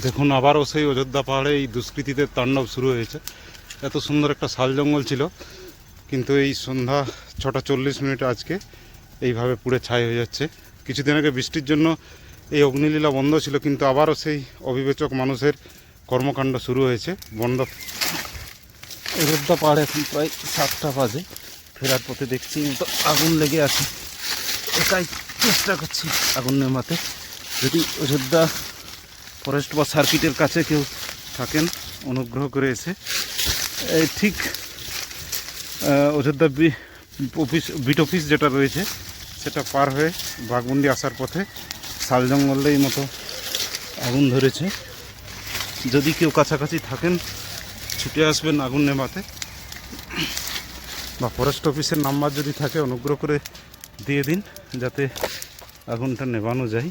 দেখুন, আবারও সেই অযোধ্যা পাহাড়ে এই দুষ্কৃতীদের তাণ্ডব শুরু হয়েছে। এত সুন্দর একটা শাল জঙ্গল ছিল, কিন্তু এই সন্ধ্যা ছটা চল্লিশ মিনিট আজকে এইভাবে পুড়ে ছাই হয়ে যাচ্ছে। কিছুদিন আগে বৃষ্টির জন্য এই অগ্নিলীলা বন্ধ ছিল, কিন্তু আবারও সেই অবিবেচক মানুষের কর্মকাণ্ড শুরু হয়েছে, বন্ধ। অযোধ্যা পাহাড়ে এখন প্রায় সাতটা বাজে, ফেরার পথে দেখছি তো আগুন লেগে আছে। একাই চেষ্টা করছি আগুন নেমাতে যদি অযোধ্যা ফরেস্ট বা সার্কিটের কাছে কেউ থাকেন, অনুগ্রহ করে এসে। এই ঠিক অযোধ্যা অফিস, বিট অফিস যেটা রয়েছে, সেটা পার হয়ে বাঘমুন্ডি আসার পথে শাল জঙ্গলেই মতো আগুন ধরেছে। যদি কেউ কাছাকাছি থাকেন, ছুটে আসবেন আগুন নেভাতে। বা ফরেস্ট অফিসের নাম্বার যদি থাকে, অনুগ্রহ করে দিয়ে দিন, যাতে আগুনটা নেভানো যায়।